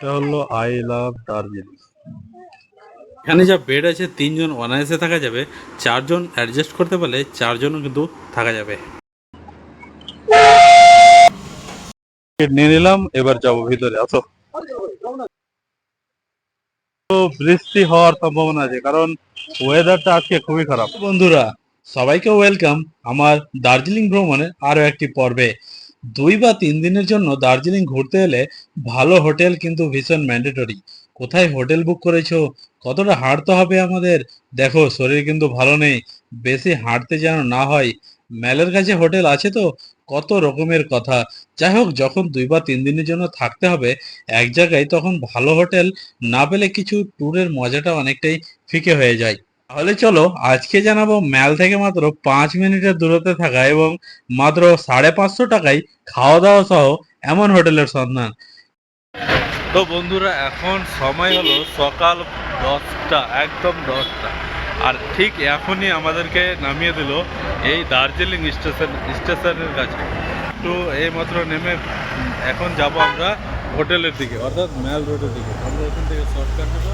এটা হলো I love Darjeeling এখানে যা বেড আছে তিনজন অনায়াসে থাকা যাবে চারজন অ্যাডজাস্ট করতে পারলে চারজনও কিন্তু থাকা যাবে। নিয়ে নিলাম এবার যাব ভিতরে আসো। তো বৃষ্টি হওয়ার সম্ভাবনা আছে কারণ ওয়েদারটা আজকে খুবই খারাপ। বন্ধুরা সবাইকে ওয়েলকাম আমার দার্জিলিং ভ্রমণের আরও একটি পর্বে। দুই বা তিন দিনের জন্য দার্জিলিং ঘুরতে এলে ভালো হোটেল কিন্তু ভীষণ ম্যান্ডেটরি। কোথায় হোটেল বুক করেছ? কতটা হাঁটতে হবে আমাদের? দেখো, শরীর কিন্তু ভালো নেই। বেশি হাঁটতে যেন না হয়। ম্যালের কাছে হোটেল আছে তো? কত রকমের কথা। যাই হোক, যখন দুই বা তিন দিনের জন্য থাকতে হবে, এক জায়গায় তখন ভালো হোটেল না পেলে কিছু ট্যুরের মজাটা অনেকটাই ফিকে হয়ে যায়। তাহলে চলো, আজকে জানাব ম্যাল থেকে মাত্র পাঁচ মিনিটের দূরত্বে থাকা এবং মাত্র সাড়ে পাঁচশো টাকায় খাওয়া দাওয়া সহ এমন হোটেলের সন্ধান। তো বন্ধুরা, এখন সময় হলো সকাল দশটা, একদম দশটা। আর ঠিক এখনই আমাদেরকে নামিয়ে দিল এই দার্জিলিং স্টেশন, স্টেশনের কাছে। তো এইমাত্র নেমে এখন যাব আমরা হোটেলের দিকে, অর্থাৎ ম্যাল রোডের দিকে। আমরা এখান থেকে শর্টকাট নেব।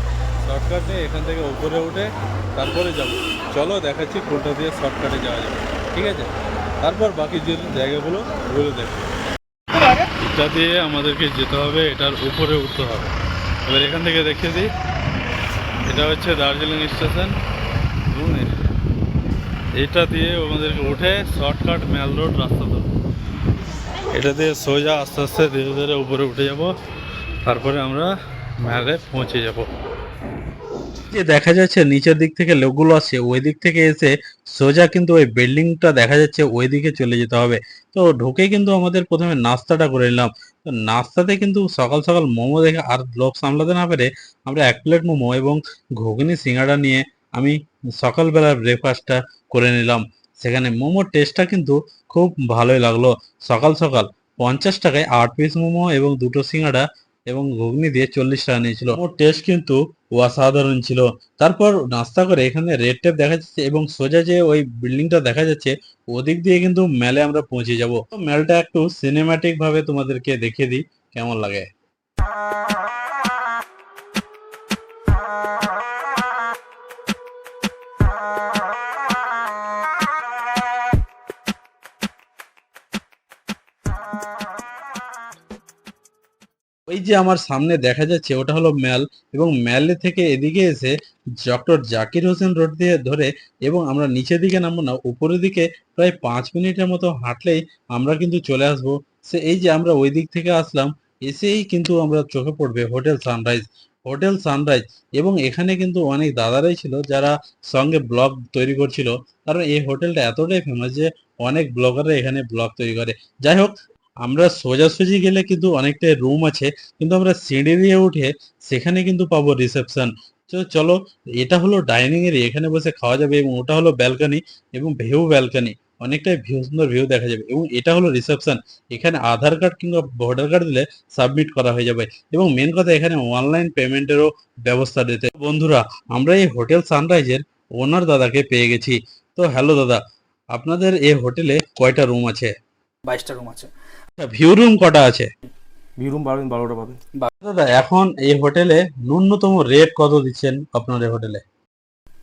শর্টকাট এখান থেকে উপরে উঠে তারপরে যাব। চলো দেখাচ্ছি কোনটা দিয়ে শর্টকাটে যাওয়া যাবে। ঠিক আছে? তারপর বাকি যে জায়গাগুলো, ওগুলো দেখব। এটা দিয়ে আমাদেরকে যেতে হবে, এটার উপরে উঠতে হবে। এবার এখান থেকে দেখিয়ে দিই। এটা হচ্ছে দার্জিলিং স্টেশন। এটা দিয়ে আমাদেরকে উঠে শর্টকাট ম্যাল রোড রাস্তা ধরবো। এটা দিয়ে সোজা আস্তে আস্তে ধীরে ধীরে উপরে উঠে যাব। তারপরে আমরা ম্যালে পৌঁছে যাব। যে দেখা যাচ্ছে নিচের দিক থেকে লোকগুলো আসছে, ওই দিক থেকে এসে সোজা কিন্তু ওই বিল্ডিংটা দেখা যাচ্ছে ওই দিকে চলে যেতে হবে। তো ঢুকে কিন্তু আমাদের প্রথমে নাস্তাটা করে নিলাম। তো নাস্তাতে কিন্তু সকাল সকাল মোমো দেখে আর লোক সামলাতে না পেরে আমরা এক প্লেট মোমো এবং ঘুগনি, সিঙ্গাড়া নিয়ে আমি সকালবেলার ব্রেকফাস্টটা করে নিলাম। সেখানে মোমোর টেস্টটা কিন্তু খুব ভালোই লাগল। সকাল সকাল পঞ্চাশ টাকায় আট পিস মোমো এবং দুটো সিঙ্গাড়া এবং ঘুগনি দিয়ে চল্লিশ টাকা নিয়েছিল। ওর টেস্ট কিন্তু অসাধারণ ছিল। তারপর নাস্তা করে এখানে রেড টেপ দেখা যাচ্ছে এবং সোজা যে ওই বিল্ডিংটা দেখা যাচ্ছে, ওদিক দিয়ে কিন্তু মেলে আমরা পৌঁছে যাব। মেলটা একটু সিনেমাটিক ভাবে তোমাদেরকে দেখিয়ে দিই, কেমন লাগে? ওই যে আমার সামনে দেখা যাচ্ছে, ওটা হলো ম্যাল এবং ম্যালে থেকে এদিকে এসে ডক্টর জাকির হোসেন রোড দিয়ে ধরে এবং আমরা নিচের দিকে নামবো না, উপরের দিকে প্রায় পাঁচ মিনিটের মতো হাঁটলেই আমরা কিন্তু চলে আসব। সে এই যে আমরা ওই দিক থেকে আসলাম, এসেই কিন্তু আমরা চোখে পড়বে হোটেল সানরাইজ। হোটেল সানরাইজ এবং এখানে কিন্তু অনেক দাদারাই ছিল যারা সঙ্গে ব্লগ তৈরি করছিল। কারণ এই হোটেলটা এতটাই ফেমাস যে অনেক ব্লগাররা এখানে ব্লগ তৈরি করে। যাই হোক আমরা সোজাসুজি গেলে কিন্তু অনেকটা রুম আছে, কিন্তু আমরা সিঁড়ি দিয়ে উঠে সেখানে কিন্তু পাবো রিসেপশন তো চলো, এটা হলো ডাইনিং এরিয়া এখানে বসে খাওয়া যাবে এবং ওটা হলো ব্যালকনি এবং ভিউ ব্যালকনি অনেকটাই ভিউ সুন্দর ভিউ দেখা যাবে এবং এটা হলো রিসেপশন এখানে আধার কার্ড কিংবা ভোটার কার্ড দিলে সাবমিট করা হয়ে যাবে এবং মেন কথা এখানে অনলাইন পেমেন্টেরও ব্যবস্থা দিতে। বন্ধুরা, আমরা এই হোটেল সানরাইজের ওনার দাদাকে পেয়ে গেছি। তো হ্যালো দাদা, আপনাদের এই হোটেলে কয়টা রুম আছে? বাইশটা রুম আছে। ভিউ রুম কটা আছে? ভিউ রুম পাবেন বারোটা পাবেন দাদা এখন এই হোটেলে ন্যূনতম রেট কত দিচ্ছেন আপনার এই হোটেলে?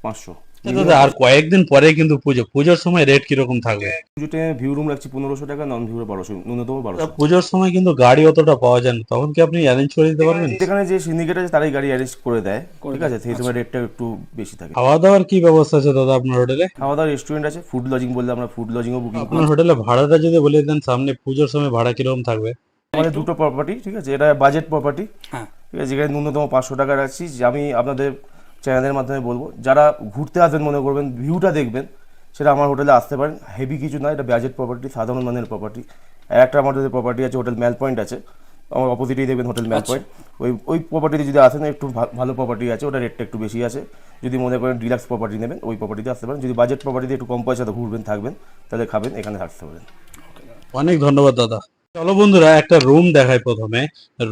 পাঁচশো। দাদা আর কয়েকদিন পরে কিন্তু পুজো। পুজোর সময় রেট কীরকম থাকবে? পুজোতে ভিউ রুম রাখছি পনেরোশো টাকা নন ভিউ বারোশো ন্যূনতম বারোশো। পুজোর সময় কিন্তু গাড়ি অতটা পাওয়া যায় না। তখন কি আপনি অ্যারেঞ্জ করে দিতে পারবেন? যেখানে যে সিন্ডিকেট আছে তারাই গাড়ি অ্যারেঞ্জ করে দেয়। ঠিক আছে? সেই সময় রেটটা একটু বেশি থাকে। খাওয়া দাওয়ার কি ব্যবস্থা আছে দাদা আপনার হোটেলে খাওয়া দাওয়া রেস্টুরেন্ট আছে ফুড লজিং বললে আমরা ফুড লজিংও বুকিং আপনার হোটেলে ভাড়াটা যদি বলে দেন সামনে পুজোর সময় ভাড়া কীরকম থাকবে? আমাদের দুটো প্রপার্টি ঠিক আছে? এটা বাজেট প্রপার্টি হ্যাঁ। ঠিক আছে? যেখানে ন্যূনতম পাঁচশো টাকা রাখছি। যে আমি আপনাদের চ্যানেলের মাধ্যমে বলব। যারা ঘুরতে আসবেন মনে করবেন ভিউটা দেখবেন সেটা আমার হোটেলে আসতে পারেন। হেভি কিছু না এটা বাজেট প্রপার্টি সাধারণ মানের প্রপার্টি আর একটা আমাদের প্রপার্টি আছে হোটেল ম্যাল পয়েন্ট আছে। আমার অপোজিটেই দেখবেন হোটেল ম্যাল পয়েন্ট ওই ওই প্রপার্টিতে যদি আসেন একটু ভালো প্রপার্টি আছে ওটা রেটটা একটু বেশি আছে। যদি মনে করেন ডিলাক্স প্রপার্টি নেবেন ওই প্রপার্টিতে আসতে পারেন। যদি বাজেট প্রপার্টিতে একটু কম পয়সাতে ঘুরবেন থাকবেন তাহলে খাবেন এখানে থাকতে পারেন। অনেক ধন্যবাদ দাদা। চলো বন্ধুরা একটা রুম দেখাই প্রথমে।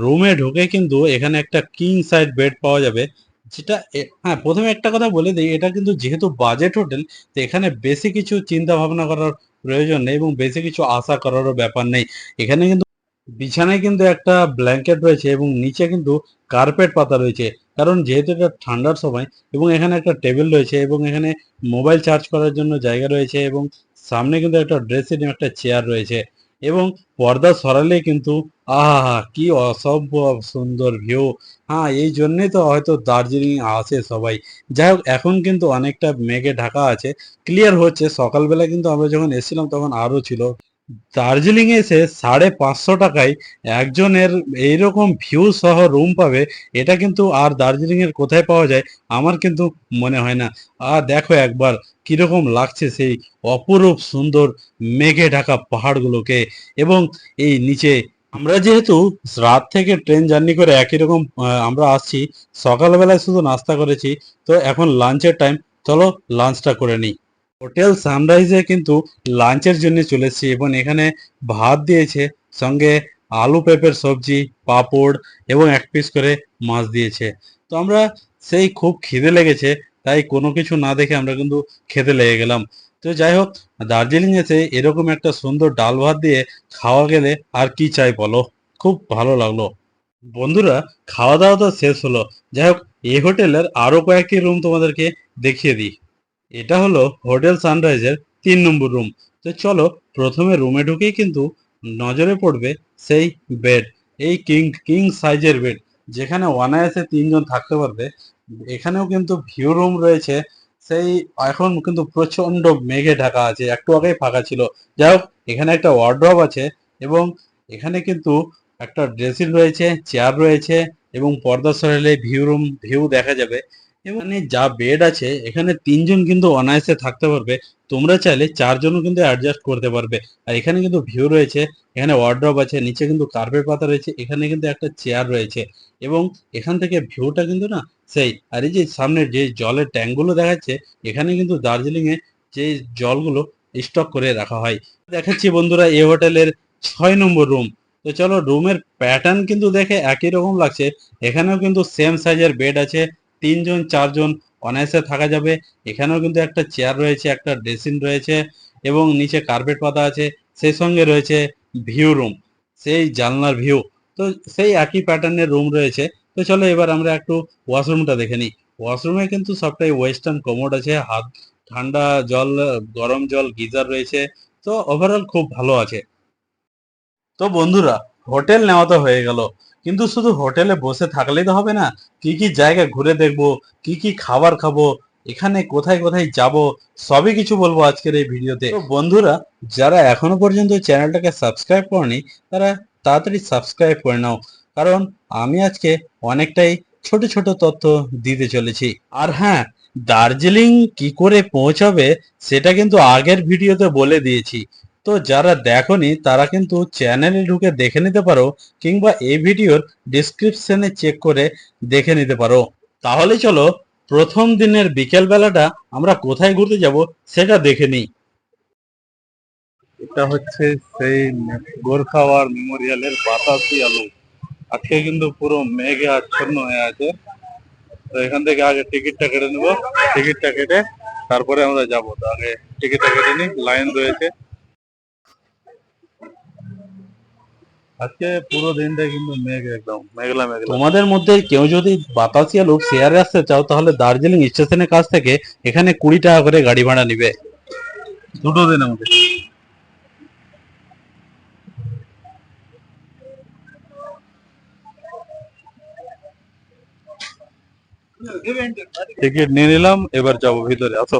রুমে ঢুকে কিন্তু এখানে একটা কিং সাইড বেড পাওয়া যাবে। যেটা হ্যাঁ প্রথমে একটা কথা বলে দিই, এটা কিন্তু যেহেতু বাজেট হোটেল তো এখানে বেশি কিছু চিন্তা ভাবনা করার প্রয়োজন নেই এবং বেশি কিছু আশা করারও ব্যাপার নেই। এখানে কিন্তু বিছানায় কিন্তু একটা ব্ল্যাঙ্কেট রয়েছে এবং নিচে কিন্তু কার্পেট পাতা রয়েছে। কারণ যেহেতু এটা ঠান্ডার সময় এবং এখানে একটা টেবিল রয়েছে এবং এখানে মোবাইল চার্জ করার জন্য জায়গা রয়েছে এবং সামনে কিন্তু একটা ড্রেসিং একটা চেয়ার রয়েছে। এবং পর্দা সরালে কিন্তু, আহা, কি অসভ্য সুন্দর ভিউ হ্যাঁ এই জন্যই তো হয়তো দার্জিলিং আসে সবাই। যাই হোক, এখন কিন্তু অনেকটা মেঘে ঢাকা আছে। ক্লিয়ার হচ্ছে, সকালবেলা কিন্তু আমরা যখন এসেছিলাম তখন আরও ছিল। দার্জিলিং এসে সাড়ে পাঁচশো টাকায় একজনের এইরকম ভিউ সহ রুম পাবে, এটা কিন্তু আর দার্জিলিং এর কোথায় পাওয়া যায় আমার কিন্তু মনে হয় না। আর দেখো একবার কীরকম লাগছে সেই অপরূপ সুন্দর মেঘে ঢাকা পাহাড়গুলোকে। এবং এই নিচে আমরা যেহেতু রাত থেকে ট্রেন জার্নি করে একই রকম আমরা আসছি, সকালবেলায় শুধু নাস্তা করেছি, তো এখন লাঞ্চের টাইম চলো লাঞ্চটা করে নিই। হোটেল সানরাইজে কিন্তু লাঞ্চের জন্য চলে এসেছি এবং এখানে ভাত দিয়েছে, সঙ্গে আলু পেঁপের সবজি, পাঁপড় এবং এক পিস করে মাছ দিয়েছে। তো আমরা সেই খুব খিদে লেগেছে, তাই কোনো কিছু না দেখে আমরা কিন্তু খেতে লেগে গেলাম। তো যাই হোক, দার্জিলিং এসে এরকম একটা সুন্দর ডাল ভাত দিয়ে খাওয়া গেলে আর কি চাই বলো? খুব ভালো লাগল। বন্ধুরা, খাওয়া দাওয়া তো শেষ হলো। যাই হোক, এই হোটেলের আরও কয়েকটি রুম তোমাদেরকে দেখিয়ে দিই। এটা হলো হোটেল সানরাইজের তিন নম্বর রুম। তো চলো প্রথমে রুমে ঢুকেই কিন্তু নজরে পড়বে সেই বেড, এই কিং কিং সাইজের বেড, যেখানে অনায়াসে তিনজন থাকতে পারবে। এখানেও কিন্তু ভিউ রুম রয়েছে। সেই এখন কিন্তু প্রচণ্ড মেঘে ঢাকা আছে, একটু আগেই ফাঁকা ছিল। যাই হোক, এখানে একটা ওয়ার্ড্রপ আছে এবং এখানে কিন্তু একটা ড্রেসিং রয়েছে চেয়ার রয়েছে এবং পর্দা সরালে ভিউ রুম, ভিউ দেখা যাবে। এখানে যা বেড আছে, এখানে তিনজন কিন্তু অনায়াসে থাকতে পারবে। তোমরা চাইলে চারজনও কিন্তু অ্যাডজাস্ট করতে পারবে। আর এখানে কিন্তু ভিউ রয়েছে, এখানে ওয়ার্ড্রপ আছে, নিচে কিন্তু কার্পেট পাতা রয়েছে, এখানে কিন্তু একটা চেয়ার রয়েছে। এবং এখান থেকে ভিউটা কিন্তু না, সেই, আর এই যে সামনে যে জলের ট্যাঙ্কগুলো দেখাচ্ছে, এখানে কিন্তু দার্জিলিং এ যে জলগুলো স্টক করে রাখা হয়। দেখাচ্ছি বন্ধুরা, এই হোটেলের ছয় নম্বর রুম তো চলো রুমের প্যাটার্ন কিন্তু দেখে একই রকম লাগছে। এখানেও কিন্তু সেম সাইজের বেড আছে। তিনজন, চারজন অনায়াসে থাকা যাবে। এখানেও কিন্তু একটা চেয়ার রয়েছে, একটা ড্রেসিং রয়েছে এবং নিচে কার্পেট পাতা আছে, সেই সঙ্গে রয়েছে ভিউ রুম সেই জানলার ভিউ তো সেই একই প্যাটার্নের রুম রয়েছে। তো চলো এবার আমরা একটু ওয়াশরুমটা দেখে নিই। ওয়াশরুমে কিন্তু সবটাই ওয়েস্টার্ন কমোড আছে, হাত, ঠান্ডা জল, গরম জল, গিজার রয়েছে। তো ওভারঅল খুব ভালো আছে। তো বন্ধুরা, হোটেল নেওয়া তো হয়ে গেল। কিন্তু শুধু হোটেলে বসে থাকলেই তো হবে না। কি কি জায়গা ঘুরে দেখব, কি কি খাবার খাব, এখানে কোথায় কোথায় যাব, সবই কিছু বলব আজকের এই ভিডিওতে। বন্ধুরা, যারা এখনও পর্যন্ত চ্যানেলটাকে সাবস্ক্রাইব করেনি, তারা তাড়াতাড়ি সাবস্ক্রাইব করে নাও। কারণ আমি আজকে অনেকটাই ছোট ছোট তথ্য দিতে চলেছি। আর হ্যাঁ দার্জিলিং কি করে পৌঁছাবে, সেটা কিন্তু আগের ভিডিওতে বলে দিয়েছি। তো যারা দেখোনি, তারা কিন্তু চ্যানেলে ঢুকে দেখে নিতে পারো কিংবা এই ভিডিওর ডিসক্রিপশনে চেক করে দেখে নিতে পারো। তাহলে চলো, প্রথম দিনের বিকেল বেলাটা আমরা কোথায় ঘুরতে যাব সেটা দেখে নিই। এটা হচ্ছে সেই গোর্খাওয়ার মেমোরিয়ালের বাতাসি আলু। আজকে কিন্তু পুরো মেঘে আচ্ছন্ন হয়ে আছে। তো এখান থেকে আগে টিকিটটা কেটে নেব। টিকিটটা কেটে তারপরে আমরা যাব। তো আগে টিকিটটা কেটে নিই। লাইন রয়েছে। আজকে পুরো দিনটা কিন্তু মেঘ একদম মেঘলা মেঘলা। তোমাদের মধ্যে কেউ যদি বাতাসিয়া লোক শেয়ারে আসতে চাও তাহলে দার্জিলিং স্টেশনের কাছ থেকে এখানে কুড়ি টাকা করে গাড়ি ভাড়া নিবে। দুটো দিন আমাদের টিকিট নিয়ে নিলাম এবার যাব ভিতরে আসো।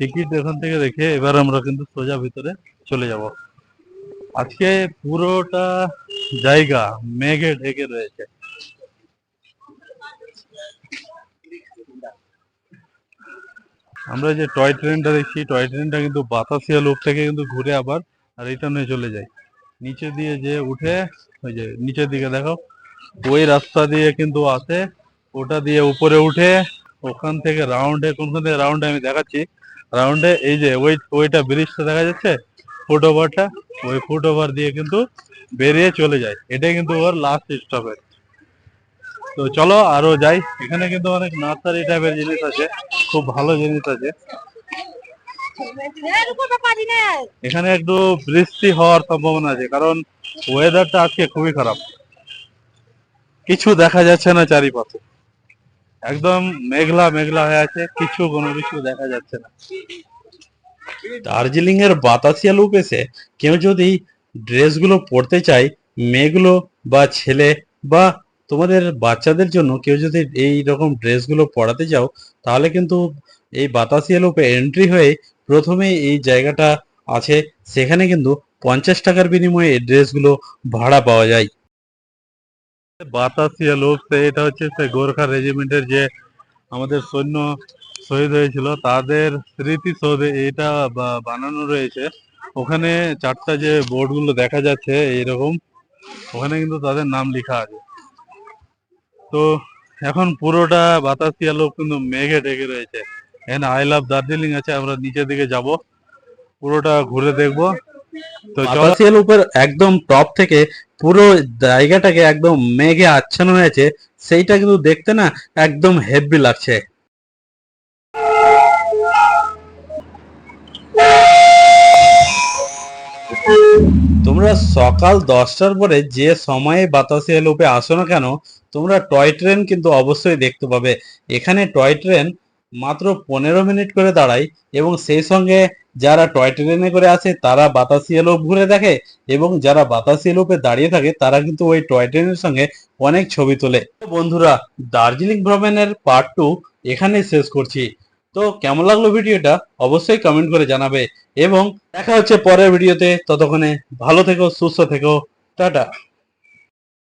টিকিট এখান থেকে রেখে এবার আমরা কিন্তু সোজা ভিতরে চলে যাব। আজকে পুরোটা জায়গা মেঘে ঢেকে রয়েছে। আমরা যে টয় ট্রেনটা দেখছি, টয় ট্রেনটা কিন্তু বাতাসিয়া লোক থেকে কিন্তু ঘুরে আবার রিটার্ন হয়ে চলে যায়। নিচে দিয়ে যে উঠে, ওই যে নিচের দিকে দেখো, ওই রাস্তা দিয়ে কিন্তু আসে, ওটা দিয়ে উপরে উঠে, ওখান থেকে রাউন্ডে কোনখান থেকে রাউন্ডে আমি দেখাচ্ছি রাউন্ডে এই যে ওই ওইটা ব্রিজটা দেখা যাচ্ছে ফুট ওভারটা ওই ফুট ওভার দিয়ে কিন্তু বেরিয়ে চলে যায়। এটাই কিন্তু ওর লাস্ট স্টপেজ তো চলো আরও যাই। এখানে কিন্তু অনেক নার্সারি টাইপের জিনিস আছে। খুব ভালো জিনিস আছে। এখানে একটু বৃষ্টি হওয়ার সম্ভাবনা আছে, কারণ ওয়েদারটা আজকে খুবই খারাপ। কিছু দেখা যাচ্ছে না চারিপাশে। একদম মেঘলা মেঘলা হয়ে আছে, কিছু কোনো কিছু দেখা যাচ্ছে না। দার্জিলিং এর বাতাসিয়া লুপ এসে কেউ যদি ড্রেসগুলো পরতে চায়, মেয়েগুলো বা ছেলে বা তোমাদের বাচ্চাদের জন্য কেউ যদি এই রকম ড্রেসগুলো পরাতে চাও, তাহলে কিন্তু এই বাতাসিয়া লুপে এন্ট্রি হয়ে প্রথমে এই জায়গাটা আছে। সেখানে কিন্তু পঞ্চাশ টাকার বিনিময়ে এই ড্রেসগুলো ভাড়া পাওয়া যায়। বাতাসিয়া লোক তো এটা হচ্ছে সে গোর্খা রেজিমেন্টের যে আমাদের সৈন্য শহীদ হয়েছিল, তাদের স্মৃতিসৌধে এটা বানানো রয়েছে। ওখানে চারটা যে বোর্ডগুলো দেখা যাচ্ছে এইরকম, ওখানে কিন্তু তাদের নাম লেখা আছে। তো এখন পুরোটা বাতাসিয়া লোক কিন্তু মেঘে ঢেকে রয়েছে। এখানে আই লাভ দার্জিলিং আছে, আমরা নিচের দিকে যাব। পুরোটা ঘুরে দেখব। তো বাতাসিয়া লুপের একদম টপ থেকে পুরো জায়গাটাকে একদম মেঘে আচ্ছান্ন হয়েছে সেইটা কিন্তু দেখতে না একদম হেভি লাগছে। তোমরা সকাল দশটার পরে যে সময়ে বাতাসিয়া লুপে আসো না কেন তোমরা টয় ট্রেন কিন্তু অবশ্যই দেখতে পাবে। এখানে টয় ট্রেন মাত্র পনেরো মিনিট করে দাঁড়ায় এবং সেই সঙ্গে যারা টয় ট্রেনে করে আসে, তারা বাতাসিয়া লোপ ঘুরে দেখে এবং যারা বাতাসিয়া লোপে দাঁড়িয়ে থাকে, তারা কিন্তু ওই টয় ট্রেনের সঙ্গে অনেক ছবি তোলে। বন্ধুরা, দার্জিলিং ভ্রমণের পার্ট টু এখানেই শেষ করছি। তো কেমন লাগল ভিডিওটা? অবশ্যই কমেন্ট করে জানাবে এবং দেখা হচ্ছে পরের ভিডিওতে। ততক্ষণে ভালো থেকো, সুস্থ থেকো। টাটা।